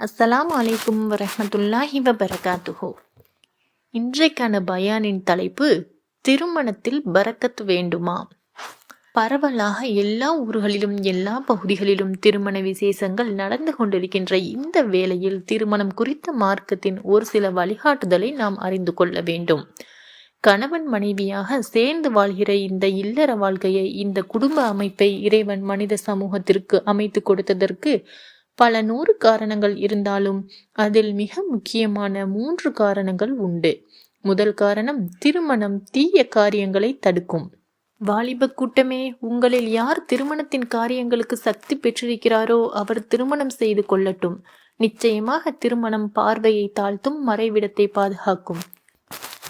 அஸ்ஸலாமு அலைக்கும் வரமத்துல்லாஹி வபரகாத்துஹோ. இன்றைக்கான பயானின் தலைப்பு திருமணத்தில் பரக்கத் வேண்டுமா? பரவலாக எல்லா ஊர்களிலும் எல்லா பகுதிகளிலும் திருமண விசேஷங்கள் நடந்து கொண்டிருக்கின்ற இந்த வேளையில் திருமணம் குறித்த மார்க்கத்தின் ஒரு சில வழிகாட்டுதலை நாம் அறிந்து கொள்ள வேண்டும். கணவன் மனைவியாக சேர்ந்து வாழ்கிற இந்த இல்லற வாழ்க்கையை இந்த குடும்ப அமைப்பை இறைவன் மனித சமூகத்திற்கு அமைத்து கொடுத்ததற்கு பல நூறு காரணங்கள் இருந்தாலும் அதில் மிக முக்கியமான மூன்று காரணங்கள் உண்டு. முதல் காரணம் திருமணம் தீய காரியங்களை தடுக்கும். வாலிப கூட்டமே உங்களில் யார் திருமணத்தின் காரியங்களுக்கு சக்தி பெற்றிருக்கிறாரோ அவர் திருமணம் செய்து கொள்ளட்டும். நிச்சயமாக திருமணம் பார்வையை தாழ்த்தும் மறைவிடத்தை பாதுகாக்கும்.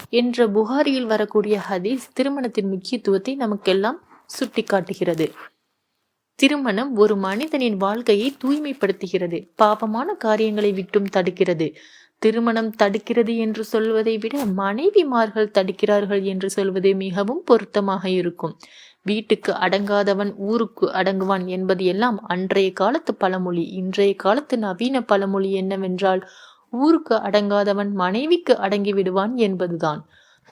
என்ற புகாரியில் வரக்கூடிய ஹதீஸ் திருமணத்தின் முக்கியத்துவத்தை நமக்கெல்லாம் சுட்டிக்காட்டுகிறது. திருமணம் ஒரு மனிதனின் வாழ்க்கையை தூய்மைப்படுத்துகிறது. பாவமான காரியங்களை விட்டும் தடுக்கிறது. திருமணம் தடுக்கிறது என்று சொல்வதை விட மனைவிமார்கள் தடுக்கிறார்கள் என்று சொல்வது மிகவும் பொருத்தமாக இருக்கும். வீட்டுக்கு அடங்காதவன் ஊருக்கு அடங்குவான் என்பது எல்லாம் அன்றைய காலத்து பழமொழி. இன்றைய காலத்து நவீன பழமொழி என்னவென்றால் ஊருக்கு அடங்காதவன் மனைவிக்கு அடங்கி விடுவான் என்பதுதான்.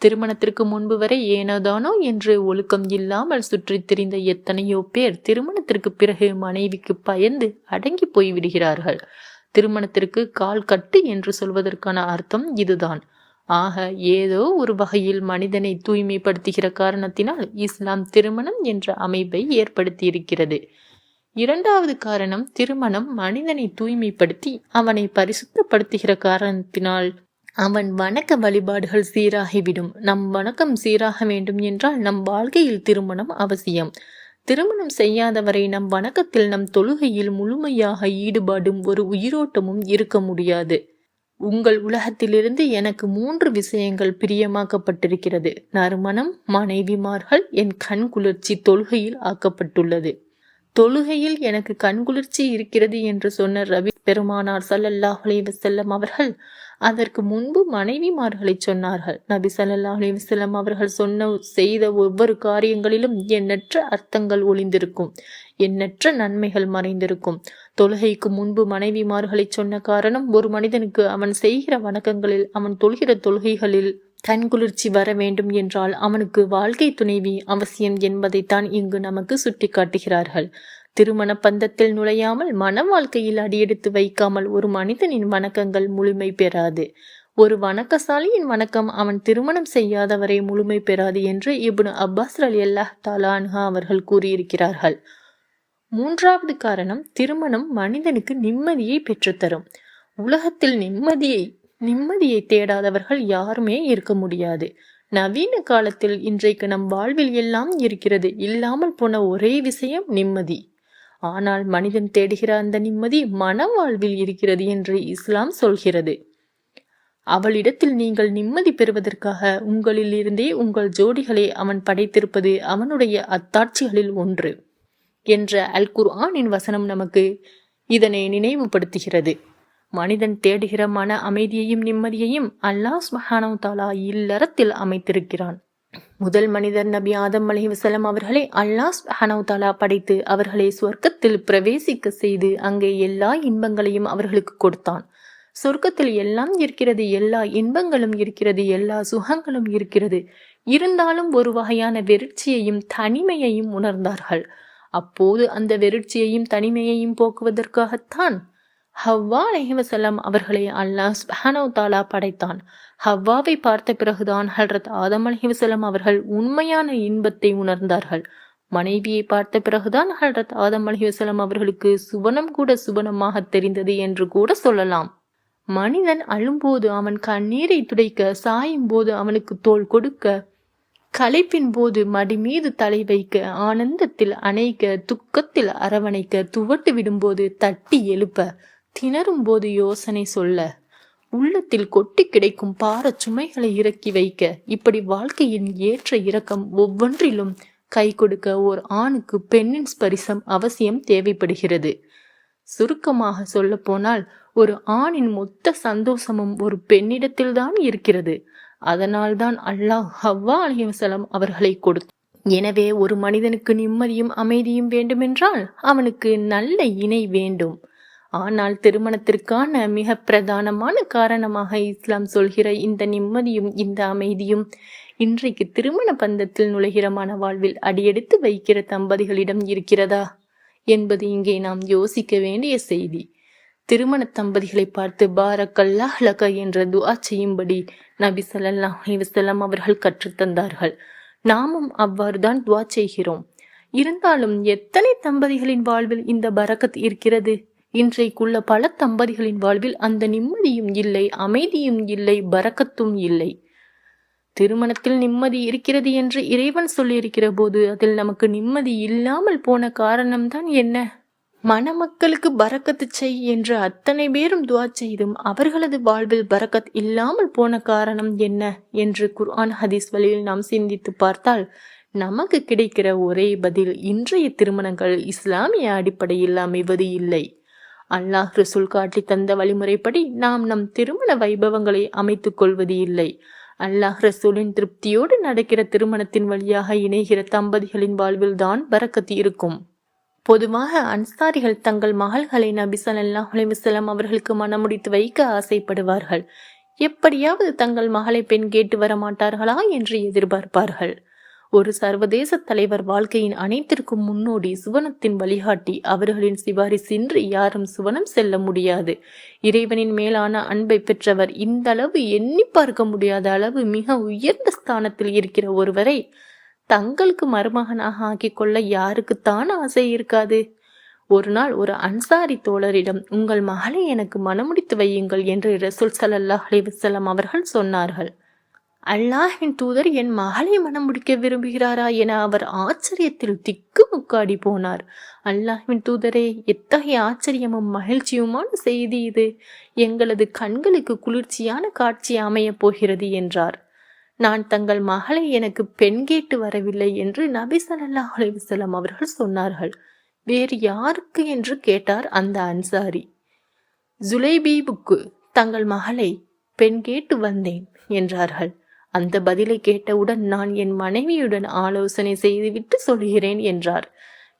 திருமணத்திற்கு முன்பு வரை ஏனோதானோ என்று ஒழுக்கம் இல்லாமல் சுற்றித் திரிந்த எத்தனையோ பேர் திருமணத்திற்கு பிறகு மனைவிக்கு பயந்து அடங்கி போய்விடுகிறார்கள் திருமணத்திற்கு கால் கட்டு என்று சொல்வதற்கான அர்த்தம் இதுதான். ஆக ஏதோ ஒரு வகையில் மனிதனை தூய்மைப்படுத்துகிற காரணத்தினால் இஸ்லாம் திருமணம் என்ற அமைப்பை ஏற்படுத்தியிருக்கிறது. இரண்டாவது காரணம் திருமணம் மனிதனை தூய்மைப்படுத்தி அவனை பரிசுத்தப்படுத்துகிற காரணத்தினால் அவன் வணக்க வழிபாடுகள் சீராகிவிடும். நம் வணக்கம் சீராக வேண்டும் என்றால் நம் வாழ்க்கையில் திருமணம் அவசியம். திருமணம் செய்யாதவரை நம் வணக்கத்தில் நம் தொழுகையில் முழுமையாக ஈடுபாடும் ஒரு உயிரோட்டமும் இருக்க முடியாது. உங்கள் உலகத்திலிருந்து எனக்கு மூன்று விஷயங்கள் பிரியமாக்கப்பட்டிருக்கிறது. நறுமணம் மனைவிமார்கள் என் கண் குளிர்ச்சி தொழுகையில் ஆக்கப்பட்டுள்ளது. தொழுகையில் எனக்கு கண்குளிர்ச்சி இருக்கிறது என்று சொன்ன ரவி பெருமானார் சல்லல்லாஹ் அலைவசல்லம் அவர்கள் அதற்கு முன்பு மனைவிமார்களை சொன்னார்கள். நபி சல்லாஹ் அலைவசல்லம் அவர்கள் சொன்ன செய்த ஒவ்வொரு காரியங்களிலும் எண்ணற்ற அர்த்தங்கள் ஒளிந்திருக்கும். எண்ணற்ற நன்மைகள் மறைந்திருக்கும். தொழுகைக்கு முன்பு மனைவிமார்களை சொன்ன காரணம் ஒரு மனிதனுக்கு அவன் செய்கிற வணக்கங்களில் அவன் தொழுகிற தொழுகைகளில் கண்குளிர்ச்சி வர வேண்டும் என்றால் அவனுக்கு வாழ்க்கை துணைவி அவசியம் என்பதைத்தான் இங்கு நமக்கு சுட்டிக்காட்டுகிறார்கள். திருமண பந்தத்தில் நுழையாமல் மன வாழ்க்கையில் அடியெடுத்து வைக்காமல் ஒரு மனிதனின் வணக்கங்கள் முழுமை பெறாது. ஒரு வணக்கசாலியின் வணக்கம் அவன் திருமணம் செய்யாதவரை முழுமை பெறாது என்று இப்னு அப்பாஸ் அலி அல்லாஹ் தாலான்ஹா அவர்கள் கூறியிருக்கிறார்கள். மூன்றாவது காரணம் திருமணம் மனிதனுக்கு நிம்மதியை பெற்றுத்தரும். உலகத்தில் நிம்மதியை நிம்மதியை தேடாதவர்கள் யாருமே இருக்க முடியாது. நவீன காலத்தில் இன்றைக்கு நம் வாழ்வில் எல்லாம் இருக்கிறது. இல்லாமல் போன ஒரே விஷயம் நிம்மதி. ஆனால் மனிதன் தேடுகிற அந்த நிம்மதி மன வாழ்வில் இருக்கிறது என்று இஸ்லாம் சொல்கிறது. அவளிடத்தில் நீங்கள் நிம்மதி பெறுவதற்காக உங்களில் இருந்தே உங்கள் ஜோடிகளை அவன் படைத்திருப்பது அவனுடைய அத்தாட்சிகளில் ஒன்று என்ற அல் குர்ஆனின் வசனம் நமக்கு இதனை நினைவுபடுத்துகிறது. மனிதன் தேடுகிற மன அமைதியையும் நிம்மதியையும் அல்லாஹ் சுபஹானவு தாலா இல்லறத்தில் அமைத்திருக்கிறான். முதல் மனிதர் நபி ஆதம் அலி வசலம் அவர்களை அல்லாஹ் ஹனவுதாலா படைத்து அவர்களை சொர்க்கத்தில் பிரவேசிக்க செய்து அங்கே எல்லா இன்பங்களையும் அவர்களுக்கு கொடுத்தான். சொர்க்கத்தில் எல்லாம் இருக்கிறது எல்லா இன்பங்களும் இருக்கிறது எல்லா சுகங்களும் இருக்கிறது. இருந்தாலும் ஒரு வகையான வெறிச்சியையும் தனிமையையும் உணர்ந்தார்கள். அப்போது அந்த வெறிச்சியையும் தனிமையையும் போக்குவதற்காகத்தான் ஹவ்வா அலஹிவசல்லம் அவர்களை அல்லாஹ் ஸ்பஹானவ் தாலா படைத்தான். ஹவ்வாவை பார்த்த பிறகுதான் ஹல்ரத் ஆதம் அலஹிவசல்லம் அவர்கள் உண்மையான இன்பத்தை உணர்ந்தார்கள். மனைவியை பார்த்த பிறகுதான் ஹல்ரத் ஆதம் அலஹிவசல்லம் அவர்களுக்கு சுவனம் கூட சுவனமாக தெரிந்தது என்று கூட சொல்லலாம். மனிதன் அழும்போது அவன் கண்ணீரை துடைக்க சாயும் போது அவனுக்கு தோல் கொடுக்க களைப்பின் போது மடி மீது தலை வைக்க ஆனந்தத்தில் அணைக்க துக்கத்தில் அரவணைக்க துவட்டு விடும்போது தட்டி எழுப்ப திணறும் போது யோசனை சொல்ல உள்ளத்தில் கொட்டி கிடைக்கும் பார சுமைகளை இறக்கி வைக்க இப்படி வாழ்க்கையின் ஏற்ற இறக்கம் ஒவ்வொன்றிலும் கை கொடுக்க ஓர் ஆணுக்கு பெண்ணின் ஸ்பரிசம் அவசியம் தேவைப்படுகிறது. சுருக்கமாக சொல்ல போனால் ஒரு ஆணின் மொத்த சந்தோஷமும் ஒரு பெண்ணிடத்தில்தான் இருக்கிறது. அதனால்தான் அல்லாஹ் ஹவ்வா அலிவசலம் அவர்களை கொடுத்து எனவே ஒரு மனிதனுக்கு நிம்மதியும் அமைதியும் வேண்டுமென்றால் அவனுக்கு நல்ல இணை வேண்டும். ஆனால் திருமணத்திற்கான மிக பிரதானமான காரணமாக இஸ்லாம் சொல்கிற இந்த நிம்மதியும் இந்த அமைதியும் இன்றைக்கு திருமண பந்தத்தில் நுழைகிற மனவாழ்வில் அடியெடுத்து வைக்கிற தம்பதிகளிடம் இருக்கிறதா என்பது இங்கே நாம் யோசிக்க வேண்டிய செய்தி. திருமண தம்பதிகளை பார்த்து பாரக்கல்லா லக என்ற துஆ செய்யும்படி நபி ஸல்லல்லாஹு அலைஹி அவர்கள் கற்றுத்தந்தார்கள் நாமும் அவ்வாறுதான் துவா செய்கிறோம். இருந்தாலும் எத்தனை தம்பதிகளின் வாழ்வில் இந்த பரக்கத் இருக்கிறது? இன்றைக்குள்ள பல தம்பதிகளின் வாழ்வில் அந்த நிம்மதியும் இல்லை அமைதியும் இல்லை பறக்கத்தும் இல்லை. திருமணத்தில் நிம்மதி இருக்கிறது என்று இறைவன் சொல்லியிருக்கிற போது அதில் நமக்கு நிம்மதி இல்லாமல் போன காரணம்தான் என்ன? மணமக்களுக்கு பறக்கத்து செய் என்று அத்தனை பேரும் துவா செய்தும் அவர்களது வாழ்வில் பறக்கத் இல்லாமல் போன காரணம் என்ன என்று குர்ஆன் ஹதீஸ் வழியில் நாம் சிந்தித்து பார்த்தால் நமக்கு கிடைக்கிற ஒரே பதில் இன்றைய திருமணங்கள் இஸ்லாமிய அடிப்படையில் அமைவது இல்லை. அல்லாஹ் ரசூல் காட்டி தந்த வழிமுறைப்படி நாம் நம் திருமண வைபவங்களை அமைத்துக் கொள்வது இல்லை. அல்லாஹ் ரசூலின் திருப்தியோடு நடக்கிற திருமணத்தின் வழியாக இணைகிற தம்பதிகளின் வாழ்வில் தான் பரக்கத்து இருக்கும். பொதுவாக அன்சாரிகள் தங்கள் மகள்களை நபி ஸல்லல்லாஹு அலைஹி அவர்களுக்கு மணமுடித்து வைக்க ஆசைப்படுவார்கள். எப்படியாவது தங்கள் மகளை பெண் கேட்டு வர மாட்டார்களா என்று எதிர்பார்ப்பார்கள். ஒரு சர்வதேச தலைவர் வாழ்க்கையின் அனைத்திற்கும் முன்னோடி சுவனத்தின் வழிகாட்டி. அவர்களின் சிபாரிசின்றி யாரும் சுவனம் செல்ல முடியாது. இறைவனின் மேலான அன்பை பெற்றவர் இந்த அளவு எண்ணி பார்க்க முடியாத அளவு மிக உயர்ந்த ஸ்தானத்தில் இருக்கிற ஒருவரை தங்களுக்கு மருமகனாக ஆக்கிக் கொள்ள யாருக்குத்தான் ஆசை இருக்காது. ஒரு நாள் ஒரு அன்சாரி தோழரிடம் உங்கள் மகளை எனக்கு மனமுடித்து வையுங்கள் என்று ரசூல் சல்லல்லாஹ் அலைஹி அவர்கள் சொன்னார்கள். அல்லாஹின் தூதர் என் மகளை மனம் முடிக்க விரும்புகிறாரா என அவர் ஆச்சரியத்தில் திக்கு முக்காடி போனார். அல்லாஹின் தூதரே எத்தகைய ஆச்சரியமும் மகிழ்ச்சியுமான செய்தி இது. எங்களது கண்களுக்கு குளிர்ச்சியான காட்சி அமையப் போகிறது என்றார். நான் தங்கள் மகளை எனக்கு பெண் கேட்டு வரவில்லை என்று நபி ஸல்லல்லாஹு அலைஹி அவர்கள் சொன்னார்கள். வேறு யாருக்கு என்று கேட்டார் அந்த அன்சாரி. ஜுலைபீபுக்கு தங்கள் மகளை பெண் கேட்டு வந்தேன் என்றார்கள். அந்த பதிலை கேட்டவுடன் நான் என் மனைவியுடன் ஆலோசனை செய்துவிட்டு சொல்கிறேன் என்றார்.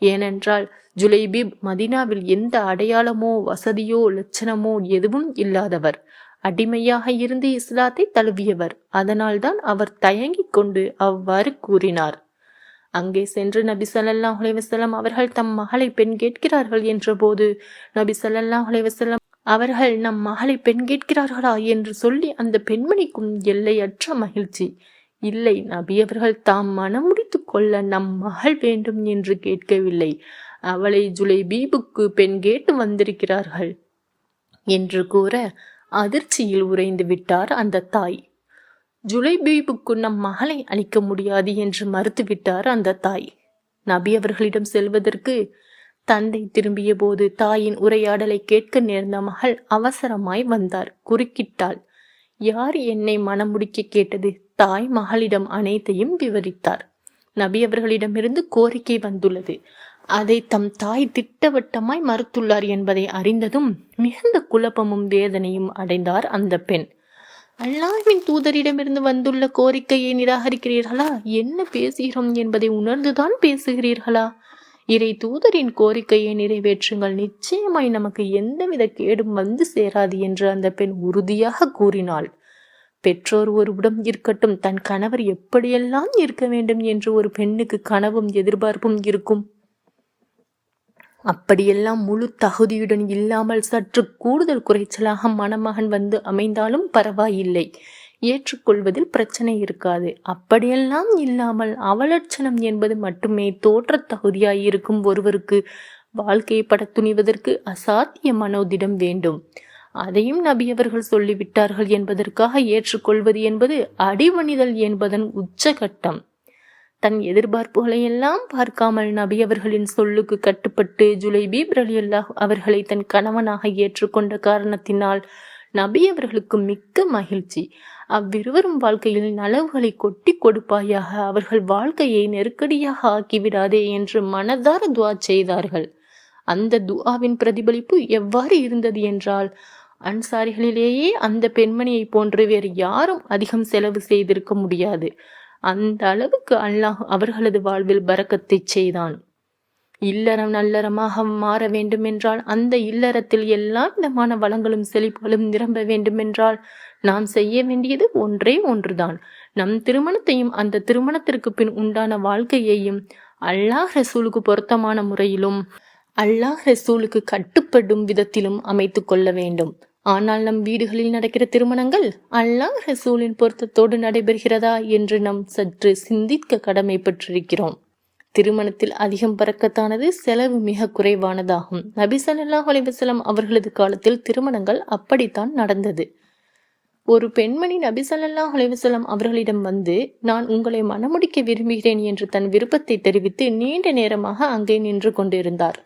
ஏனென்றால் ஜுலைபீப் மதினாவில் எந்த அடையாளமோ வசதியோ லட்சணமோ எதுவும் இல்லாதவர். அடிமையாக இருந்து இஸ்லாத்தை தழுவியவர். அதனால்தான் அவர் தயங்கிக் கொண்டு அவ்வாறு கூறினார். அங்கே சென்று நபி ஸல்லல்லாஹு அலைவசலம் அவர்கள் தம் மகளை பெண் கேட்கிறார்கள் என்றபோது நபி ஸல்லல்லாஹு அலைஹி அவர்கள் நம் மகளை பெண் கேட்கிறார்களா என்று சொல்லி அந்த பெண்மணிக்கும் எல்லையற்ற மகிழ்ச்சி. இல்லை நபி அவர்கள் தாம் முடித்து கொள்ள நம் மகள் வேண்டும் என்று கேட்கவில்லை. அவளை ஜுலை பீபுக்கு பெண் கேட்டு வந்திருக்கிறார்கள் என்று கூற அதிர்ச்சியில் உறைந்து விட்டார் அந்த தாய். ஜுலைபீபுக்கு நம் மகளை அளிக்க முடியாது என்று மறுத்துவிட்டார் அந்த தாய். நபி அவர்களிடம் செல்வதற்கு தந்தை திரும்பிய போது தாயின் உரையாடலை கேட்க நேர்ந்த மகள் அவசரமாய் வந்தார். குறுக்கிட்டாள். யார் என்னை மனமுடிக்க கேட்டது? தாய் மகளிடம் அனைத்தையும் விவரித்தார். நபி அவர்களிடமிருந்து கோரிக்கை வந்துள்ளது. அதை தம் தாய் திட்டவட்டமாய் மறுத்துள்ளார் என்பதை அறிந்ததும் மிகுந்த குழப்பமும் வேதனையும் அடைந்தார் அந்த பெண். அல்லாஹின் தூதரிடமிருந்து வந்துள்ள கோரிக்கையை நிராகரிக்கிறீர்களா? என்ன பேசுகிறோம் என்பதை உணர்ந்துதான் பேசுகிறீர்களா? இறை தூதரின் கோரிக்கையை நிறைவேற்றுங்கள். நிச்சயமாய் நமக்கு எந்தவித கேடும் வந்து சேராது என்று அந்த பெண் உறுதியாக கூறினாள். பெற்றோர் ஒருவிடம் இருக்கட்டும் தன் கணவர் எப்படியெல்லாம் இருக்க வேண்டும் என்று ஒரு பெண்ணுக்கு கனவும் எதிர்பார்ப்பும் இருக்கும். அப்படியெல்லாம் முழு தகுதியுடன் இல்லாமல் சற்று கூடுதல் குறைச்சலாக மணமகன் வந்து அமைந்தாலும் பரவாயில்லை. ஏற்றுக்கொள்வதில் பிரச்சனை இருக்காது. அப்படியெல்லாம் இல்லாமல் அவலட்சணம் என்பது மட்டுமே தோற்றத் தகுதியாய் இருக்கும் ஒருவருக்கு வாழ்க்கையை பட துணிவதற்கு அசாத்திய மனோதிடம் வேண்டும். அதையும் நபி அவர்கள் சொல்லிவிட்டார்கள் என்பதற்காக ஏற்றுக்கொள்வது என்பது அடிவணிதல் என்பதன் உச்சகட்டம். தன் எதிர்பார்ப்புகளை எல்லாம் பார்க்காமல் நபி அவர்களின் சொல்லுக்கு கட்டுப்பட்டு ஜுலைபீப் ரலியல்லாஹ் அவர்களை தன் கணவனாக ஏற்றுக்கொண்ட காரணத்தினால் நபி அவர்களுக்கு மிக்க மகிழ்ச்சி. அவ்விருவரும் வாழ்க்கையில் நலவுகளை கொட்டி கொடுப்பாயாக அவர்கள் வாழ்க்கையை நெருக்கடியாக ஆக்கிவிடாதே என்று மனதார துவா செய்தார்கள். அந்த துஆவின் பிரதிபலிப்பு எவ்வாறு இருந்தது என்றால் அன்சாரிகளிலேயே அந்த பெண்மணியை போன்று வேறு யாரும் அதிகம் செலவு செய்திருக்க முடியாது. அந்த அளவுக்கு அல்லாஹ் அவர்களது வாழ்வில் பறக்கத்தை செய்தான். இல்லறம் நல்லறமாக மாற வேண்டுமென்றால் அந்த இல்லறத்தில் எல்லா விதமான வளங்களும் செழிப்புகளும் நிரம்ப வேண்டுமென்றால் நாம் செய்ய வேண்டியது ஒன்றே ஒன்றுதான். நம் திருமணத்தையும் அந்த திருமணத்திற்கு பின் உண்டான வாழ்க்கையையும் அல்லாஹ் ரசூலுக்கு பொருத்தமான முறையிலும் அல்லாஹ் ரசூலுக்கு கட்டுப்படும் விதத்திலும் அமைத்து கொள்ள வேண்டும். ஆனால் நம் வீடுகளில் நடக்கிற திருமணங்கள் அல்லாஹ் ரசூலின் பொருத்தத்தோடு நடைபெறுகிறதா என்று நாம் சற்று சிந்திக்க கடமைப்பட்டிருக்கிறோம். திருமணத்தில் அதிகம் பறக்கத்தானது? செலவு மிக குறைவானதாகும். நபி ஸல்லல்லாஹு அவர்களது காலத்தில் திருமணங்கள் அப்படித்தான் நடந்தது. ஒரு பெண்மணி நபி ஸல்லல்லாஹு அலைஹி அவர்களிடம் வந்து நான் உங்களை மணமுடிக்க விரும்புகிறேன் என்று தன் விருப்பத்தை தெரிவித்து நீண்ட நேரமாக அங்கே நின்று கொண்டிருந்தார்.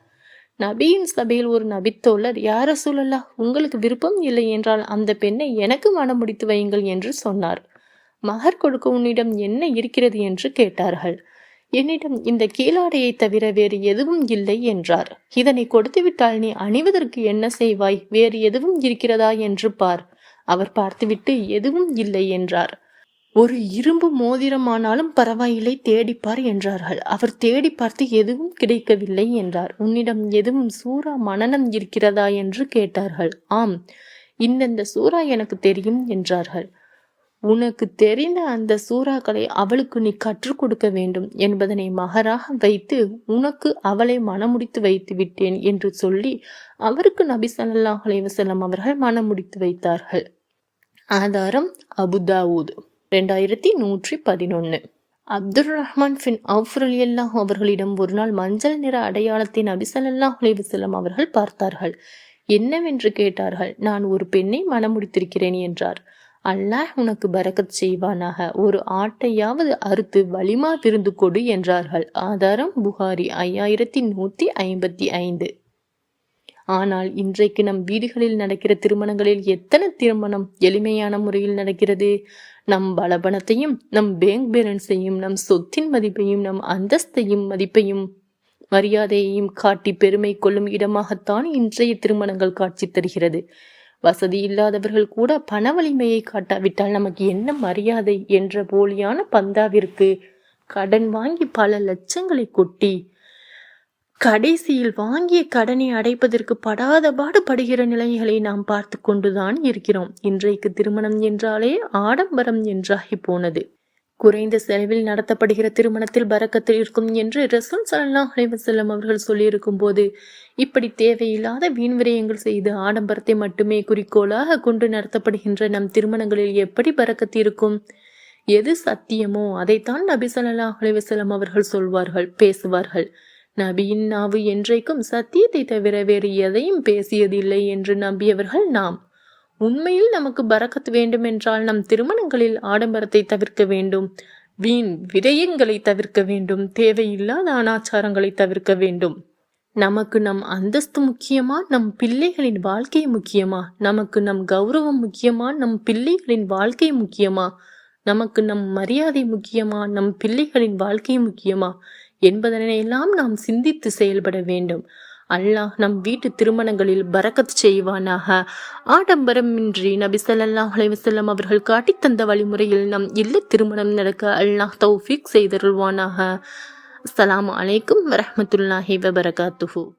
நபியின் சபையில் ஒரு நபித்தோழர் யார சூழல்லா உங்களுக்கு விருப்பம் இல்லை என்றால் அந்த பெண்ணை எனக்கு மணமுடித்து வையுங்கள் என்று சொன்னார். மகர் கொடுக்க உன்னிடம் என்ன இருக்கிறது என்று கேட்டார்கள். என்னிடம் இந்த கீழாடையை தவிர வேறு எதுவும் இல்லை என்றார். இதனை கொடுத்துவிட்டால் நீ அணிவதற்கு என்ன செய்வாய்? வேறு எதுவும் இருக்கிறதா என்று பார். அவர் பார்த்துவிட்டு எதுவும் இல்லை என்றார். ஒரு இரும்பு மோதிரமானாலும் பரவாயில்லை தேடிப்பார் என்றார்கள். அவர் தேடி பார்த்து எதுவும் கிடைக்கவில்லை என்றார். உன்னிடம் எதுவும் சூறா மனநம் இருக்கிறதா என்று கேட்டார்கள். ஆம் இந்தந்த சூறா எனக்கு தெரியும் என்றார்கள். உனக்கு தெரிந்த அந்த சூறாக்களை அவளுக்கு நீ கற்றுக் கொடுக்க வேண்டும் என்பதனை மகராக வைத்து உனக்கு அவளை மனமுடித்து வைத்து விட்டேன் என்று சொல்லி அவருக்கு நபி சல்லாஹ் அலைவசல்லம் அவர்கள் மனமுடித்து வைத்தார்கள். ஆதாரம் அபுதாவூத் ரெண்டாயிரத்தி நூற்றி பதினொன்று அப்துல் ரஹ்மான் பின் அவுஃபர் அல்லாஹ் அவர்களிடம் ஒரு நாள் மஞ்சள் நிற அடையாளத்தை நபி சல்லாஹ் அலைவசல்லம் அவர்கள் பார்த்தார்கள். என்னவென்று கேட்டார்கள்? நான் ஒரு பெண்ணை மனமுடித்திருக்கிறேன் என்றார். அல்லாஹ் உனக்கு பரக்கத் செய்வானாக. ஒரு ஆட்டையாவது அறுத்து வலிமா விருந்து கொடு என்றார்கள். ஆதாரம் புகாரி ஐயாயிரத்தி நூத்தி ஐம்பத்தி ஐந்து. ஆனால் இன்றைக்கு நம் வீடுகளில் நடக்கிற திருமணங்களில் எத்தனை திருமணம் எளிமையான முறையில் நடக்கிறது? நம் பலபணத்தையும் நம் பேங்க் பேலன்ஸையும் நம் சொத்தின் மதிப்பையும் நம் அந்தஸ்தையும் மதிப்பையும் மரியாதையையும் காட்டி பெருமை கொள்ளும் இடமாகத்தான் இன்றைய திருமணங்கள் காட்சி தருகிறது. வசதி இல்லாதவர்கள் கூட பண வலிமையை காட்டாவிட்டால் நமக்கு என்ன மரியாதை என்ற போலியான பந்தாவிற்கு கடன் வாங்கி பல லட்சங்களை கொட்டி கடைசியில் வாங்கிய கடனை அடைப்பதற்கு படாத பாடுபடுகிற நிலைகளை நாம் பார்த்து கொண்டுதான் இருக்கிறோம். இன்றைக்கு திருமணம் என்றாலே ஆடம்பரம் என்றாகி போனது. குறைந்த செலவில் நடத்தப்படுகிற திருமணத்தில் பறக்கத்தில் இருக்கும் என்று ரசூல் சல்லா அலைவசல்லம் அவர்கள் சொல்லியிருக்கும் போது இப்படி தேவையில்லாத வீண்விரயங்கள் செய்து ஆடம்பரத்தை மட்டுமே குறிக்கோளாக கொண்டு நடத்தப்படுகின்ற நம் திருமணங்களில் எப்படி பறக்கத்து இருக்கும்? எது சத்தியமோ அதைத்தான் நபி சல்லா அலைவசல்லம் அவர்கள் சொல்வார்கள் பேசுவார்கள். நபியின் நாவு என்றைக்கும் சத்தியத்தை தவிர வேறு எதையும் பேசியதில்லை என்று நம்பியவர்கள் நாம். உண்மையில் நமக்கு பரக்கத் வேண்டுமென்றால் நம் திருமணங்களில் ஆடம்பரத்தை தவிர்க்க வேண்டும். வீண் விரயங்களை தவிர்க்க வேண்டும். தேவையில்லாத அனாச்சாரங்களை தவிர்க்க வேண்டும். நமக்கு நம் அந்தஸ்து முக்கியமா? நம் பிள்ளைகளின் வாழ்க்கை முக்கியமா? நமக்கு நம் கௌரவம் முக்கியமா? நம் பிள்ளைகளின் வாழ்க்கை முக்கியமா? நமக்கு நம் மரியாதை முக்கியமா? நம் பிள்ளைகளின் வாழ்க்கை முக்கியமா? என்பதனையெல்லாம் நாம் சிந்தித்து செயல்பட வேண்டும். அல்லாஹ் நம் வீட்டு திருமணங்களில் பரக்கத் செய்வானாக. ஆடம்பரமின்றி நபி சல்லாஹ் அலைவசல்லம் அவர்கள் காட்டித் தந்த வழிமுறையில் நம் இல்ல திருமணம் நடக்க அல்லாஹ் தௌஃபீக் செய்தருள்வானாக. அஸ்ஸலாமு அலைக்கும் வரமத்துல்லாஹி வபரகாத்துஹூ.